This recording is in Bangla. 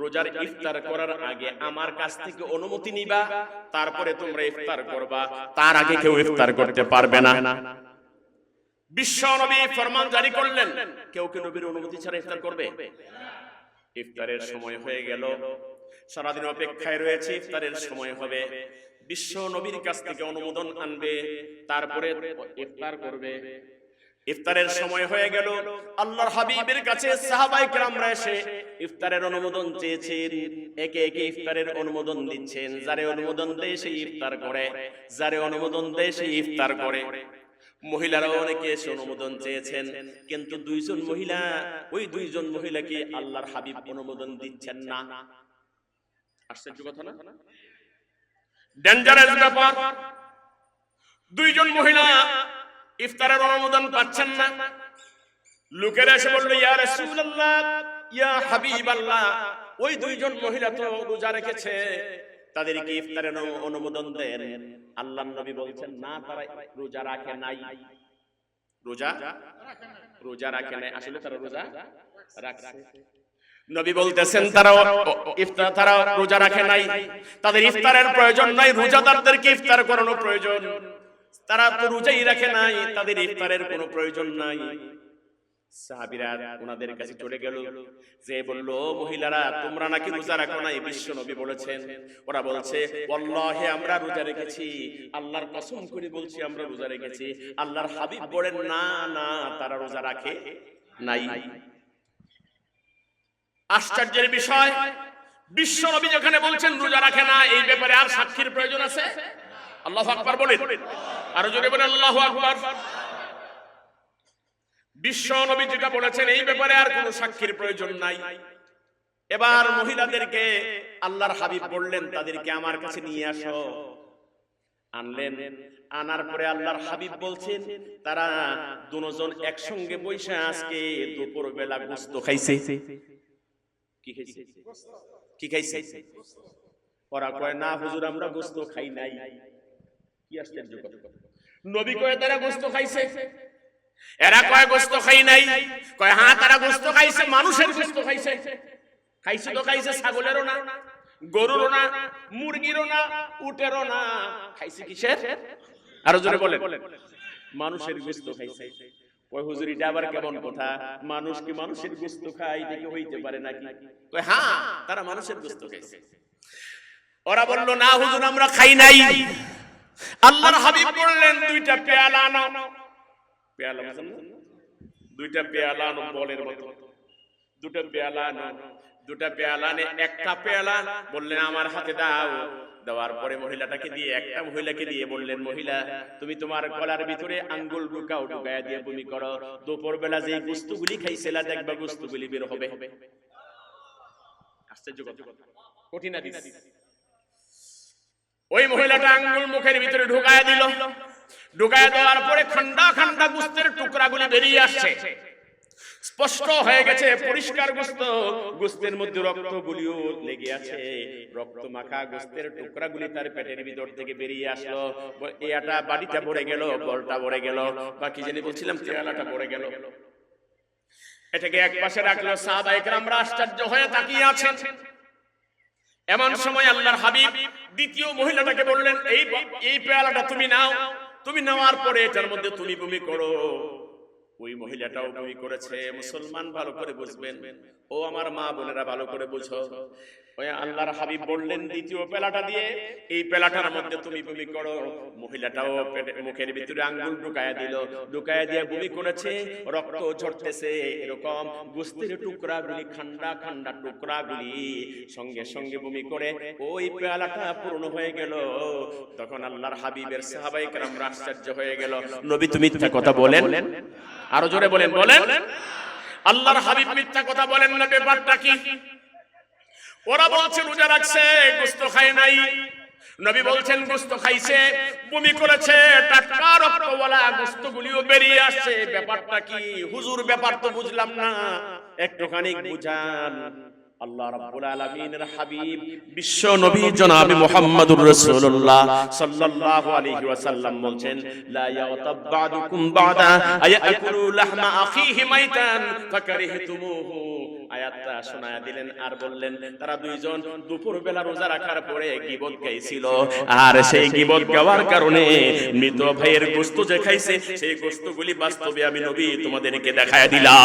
রোজার ইফতার করার আগে আমার কাছ থেকে অনুমতি নিবা, তারপরে তোমরা ইফতার করবা, তার আগে কেউ ইফতার করতে পারবে না। বিশ্ব নবী ফরমান জারি করলেন, কেউ কেউ নবীর অনুমতি ছাড়া ইফতার করবে? ইফতারের সময় হয়ে গেল। সারাদিন অপেক্ষায় রয়েছে ইফতারের সময় হবে। বিশ্ব নবীর কাছ থেকে অনুমোদন আনবে। তারপরে ইফতার করবে। ইফতারের সময় হয়ে গেল। আল্লাহর হাবিবের কাছে সাহাবাই কেরামরা এসে ইফতারের অনুমোদন চেয়েছেন। একে একে ইফতারের অনুমোদন দিচ্ছেন। যারে অনুমোদন দেয় সেই ইফতার করে। যারে অনুমোদন দেয় সেই ইফতার করে। মহিলারাও অনেকে এসে অনুমোদন চেয়েছেন, কিন্তু দুইজন মহিলা, ওই দুইজন মহিলাকে আল্লাহর হাবিব অনুমোদন দিচ্ছেন না। আশ্চর্য কথা না? ডেঞ্জারাস ব্যাপার। দুইজন মহিলা ইফতারের অনুমোদন পাচ্ছেন না। লোকেরা এসে বলল, ইয়া রাসূলুল্লাহ, ইয়া হাবিবাল্লাহ। ওই দুইজন মহিলা তো রোজা রেখেছে। তাদেরকে ইফতারের অনুমোদন দেন। আল্লাহ নবী বলছেন, না, তারা রোজা রাখে নাই। রোজা? রোজা রাখে নাই। আসলে তারা রোজা রাখছে। নবী বলতেছেন তারা ইফতার তারা রোজা রাখে নাই। তাদের ইফতারের প্রয়োজন নাই। রোজাদারদেরকে ইফতার করানো প্রয়োজন। তারা তো রোজাই রাখে নাই। তাদের ইফতারের কোনো প্রয়োজন নাই। আল্লাহর হাবিব বলেন, না না, তারা রোজা রাখে নাই। আশ্চর্যের বিষয়, বিশ্ব নবী যেখানে বলছেন, রোজা রাখে না, এই ব্যাপারে আর সাক্ষীর প্রয়োজন আছে? আল্লাহ আকবার বলেন। আরও জোরে বলেন, আল্লাহ আকবার। বিশ্ব নবী যেটা বলেছেন, এই ব্যাপারে আর কোনো সাক্ষীর প্রয়োজন নাই। এবার মহিলাদেরকে আল্লাহর হাবিব বললেন, তাদেরকে আমার কাছে নিয়ে আসো। আনলেন। আনার পরে আল্লাহর হাবিব বলছেন, তারা দুজন একসঙ্গে বসে আজকে দুপুর বেলা গোস্ত খাইছে। কি খাইছে? কি খাইছে? ওরা কয়, না হুজুর, আমরা গোস্ত খাই নাই। কি আশ্চর্য কথা। নবী কয়, তারা গোস্ত খাইছে? এরা কয় গোস্ত খাই নাই? কয় হ্যাঁ তারা গোস্ত খাইছে মানুষের গোস্ত খাইছে। খাইছে। তো খাইছে ছাগলেরও না গরুরও না মুরগিরও না উটেরও না খাইছে কিসের? আরও জোরে বলেন। মানুষের গোস্ত খাইছে। কয় হুজুর এটা আবার কেমন কথা? মানুষ কি মানুষের গোস্ত খায় এটা কি হইতে পারে নাকি? কয় হ্যাঁ তারা মানুষের গোস্ত খাইছে। ওরা বলল না হুজুর আমরা খাই নাই। আল্লাহর হাবিব বললেন দুইটা পেয়ালা আনো। পেয়ালা? দুইটা পেয়ালা আনো বলের মতো। দুটো পেয়ালা আনো, দুটা পেয়ালা নে একটা পেয়ালা বললেন, আমার হাতে দাও। দেওয়ার পরে মহিলাটাকে দিয়ে, একটা মহিলাকে দিয়ে বললেন, মহিলা, তুমি তোমার গলার ভিতরে আঙ্গুল ঢুকাও ঢুকায়া দিয়ে বমি করো। দুপুর বেলা যে গুস্তুগুলি খাইছিলা, দেখবা গুস্তুগুলি বের হবে। আশ্চর্য কঠিন ওই মহিলাটা আঙ্গুল মুখের ভিতরে ঢুকায় দিল। ঢুকায় দেওয়ার পরে খান্ডা খান্ডা গুস্তের টুকরাগুলি বেরিয়ে আসছে। স্পষ্ট হয়ে গেছে, পরিষ্কার গোস্ত। গোস্তের মধ্যে রক্ত গুলিও লেগে আছে। রক্ত মাখা গোস্তের টুকরাগুলি তার পেটের ভিতর থেকে বেরিয়ে আসলো। এয়াটা বাড়িটা ভরে গেল, বলটা ভরে গেল বা কি জানি বলছিলাম তেলাটা ভরে গেল। এটাকে এক পাশে রাখল সাহাবায়ে কেরামরা আশ্চর্য হয়ে তাকিয়ে আছেন। এমন সময় আল্লাহর হাবিব দ্বিতীয় মহিলাটাকে বললেন, এই এই পেয়ালাটা তুমি নাও। তুমি নেওয়ার পরে এটার মধ্যে তুমি বমি করো। ওই মহিলাটাও বই করেছে, মুসলমান ভালো করে বুঝবেন। ও আমার মা বোনেরা ভালো করে বুঝো। ওই আল্লাহর হাবিব বললেন, দ্বিতীয় পেলাটা দিয়ে এই পেলাটার মধ্যে তুমি বমি করো। মহিলাটাও মুখের ভিতরে আঙ্গুল ঢুকায়া দিল। ঢুকায়া দিয়ে করেছে, রক্ত ঝরতেছে এরকম গুস্তির টুকরা গুলি খান্ডা খান্ডা টুকরা গুলি সঙ্গে সঙ্গে বমি করে ওই পেলাটা পূর্ণ হয়ে গেল। তখন আল্লাহর হাবিবের সাহাবাই কারামরা আশ্চর্য হয়ে গেল। নবী, তুমি কথা বলেন? আরও জোরে বলেন। বলেন। আল্লাহর হাবিব মিথ্যা কথা বলেন না ব্যাপারটা কি? ওরা বলছে রোজা রাখছে গোস্ত খায় নাই। নবী বলছেন গোস্ত খাইছে বমি করেছে টাটকা রক্তওয়ালা গোস্তগুলিও বেরিয়ে আসছে। ব্যাপারটা কি? হুজুর ব্যাপার তো বুঝলাম না। একটুখানি বুঝান। আল্লাহ রাব্বুল আলামিনের হাবিব বিশ্ব নবী জনাব মুহাম্মদুর রাসূলুল্লাহ সাল্লাল্লাহু আলাইহি ওয়াসাল্লাম বলছেন লা বা'দা আয়াকুলু লাহমা আখিহি মাইতান ফাকারিহতুমুহু। আয়াতটা শোনায়া দিলেন আর বললেন তারা দুইজন দুপুর বেলা রোজা রাখার পরে গিবত গাইছিল। আর সেই গিবত গাওয়ার কারণে মৃত ভাইয়ের গোস্ত যে খাইছে সেই গোস্তগুলি বাস্তবে আমি নবী তোমাদেরকে দেখায় দিলাম।